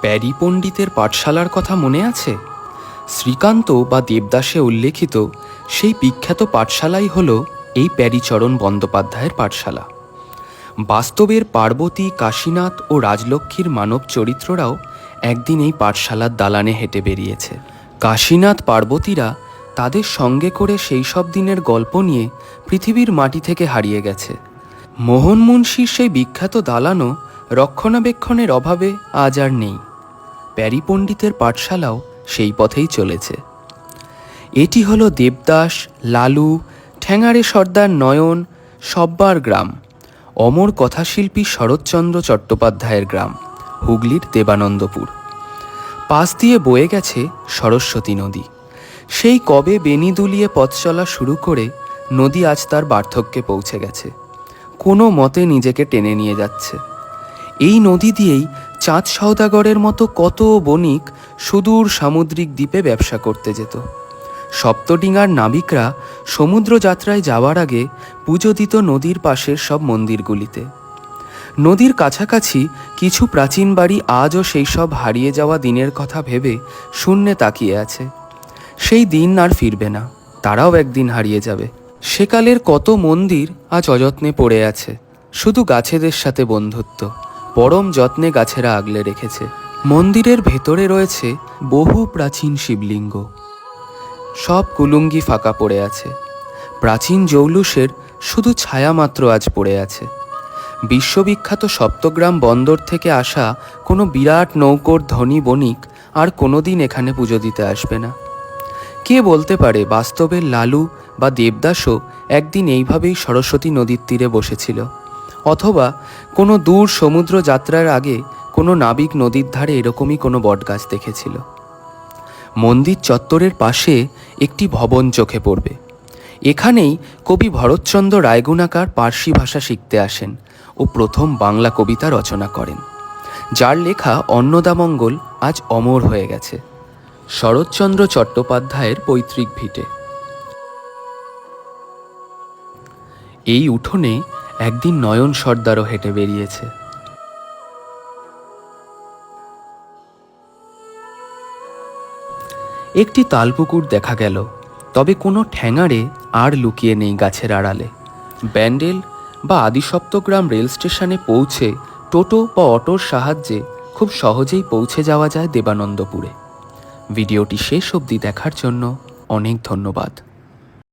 প্যারি পণ্ডিতের পাঠশালার কথা মনে আছে? শ্রীকান্ত বা দেবদাসে উল্লেখিত সেই বিখ্যাত পাঠশালাই হল এই প্যারিচরণ বন্দ্যোপাধ্যায়ের পাঠশালা। বাস্তবের পার্বতী, কাশীনাথ ও রাজলক্ষ্মীর মানব চরিত্ররাও একদিন এই পাঠশালার দালানে হেঁটে বেরিয়েছে। কাশীনাথ পার্বতীরা তাদের সঙ্গে করে সেই সব দিনের গল্প নিয়ে পৃথিবীর মাটি থেকে হারিয়ে গেছে। মোহন মুন্সির সেই বিখ্যাত দালানও রক্ষণাবেক্ষণের অভাবে আজ আর নেই। প্যারি পণ্ডিতের পাঠশালাও সেই পথেই চলেছে। এটি হলো দেবদাস, লালু, ঠ্যাঙারে সর্দার নয়ন, সব্বার গ্রাম, অমর কথাশিল্পী শরৎচন্দ্র চট্টোপাধ্যায়ের গ্রাম, হুগলির দেবানন্দপুর। পাশ দিয়ে বয়ে গেছে সরস্বতী নদী। সেই কবে বেনি দুলিয়ে পথ চলা শুরু করে নদী আজ তার বার্ধক্যে পৌঁছে গেছে। কোনো মতে নিজেকে টেনে নিয়ে যাচ্ছে। এই নদী দিয়েই চাঁদ সওদাগরের মতো কত বণিক সুদূর সামুদ্রিক দ্বীপে ব্যবসা করতে যেত। সপ্তডিঙার নাবিকরা সমুদ্র যাত্রায় যাওয়ার আগে পুজো দিত নদীর পাশের সব মন্দিরগুলিতে। নদীর কাছাকাছি কিছু প্রাচীন বাড়ি আজও সেই সব হারিয়ে যাওয়া দিনের কথা ভেবে শূন্যে তাকিয়ে আছে। সেই দিন আর ফিরবে না, তারাও একদিন হারিয়ে যাবে। সেকালের কত মন্দির আজ অযত্নে পড়ে আছে, শুধু গাছেদের সাথে বন্ধুত্ব। পরম যত্নে গাছেরা আগলে রেখেছে। মন্দিরের ভেতরে রয়েছে বহু প্রাচীন শিবলিঙ্গ। সব কুলুঙ্গি ফাঁকা পড়ে আছে। প্রাচীন জৌলুসের শুধু ছায়া মাত্র আজ পড়ে আছে। বিশ্ববিখ্যাত সপ্তগ্রাম বন্দর থেকে আসা কোনো বিরাট নৌকোর ধনী বণিক আর কোনোদিন এখানে পুজো দিতে আসবে না। কে বলতে পারে বাস্তবের লালু বা দেবদাসও একদিন এইভাবেই সরস্বতী নদীর তীরে বসেছিল। অথবা কোনো দূর সমুদ্র যাত্রার আগে কোনো নাবিক নদীর ধারে এরকমই কোনো বটগাছ দেখেছিল। মন্দির চত্বরের পাশে একটি ভবন চোখে পড়বে। এখানেই কবি ভরতচন্দ্র রায়গুণাকার পার্সি ভাষা শিখতে আসেন ও প্রথম বাংলা কবিতা রচনা করেন। যার লেখা অন্নদামঙ্গল আজ অমর হয়ে গেছে। শরৎচন্দ্র চট্টোপাধ্যায়ের পৈতৃক ভিটে। এই উঠোনে একদিন নয়ন সর্দারও হেঁটে বেরিয়েছে। একটি তালপুকুর দেখা গেল, তবে কোনো ঠ্যাঙাড়ে আর লুকিয়ে নেই গাছের আড়ালে। ব্যান্ডেল বা আদিসপ্তগ্রাম রেল স্টেশনে পৌঁছে টোটো বা অটোর সাহায্যে খুব সহজেই পৌঁছে যাওয়া যায় দেবানন্দপুরে। ভিডিওটি শেষ অবধি দেখার জন্য অনেক ধন্যবাদ।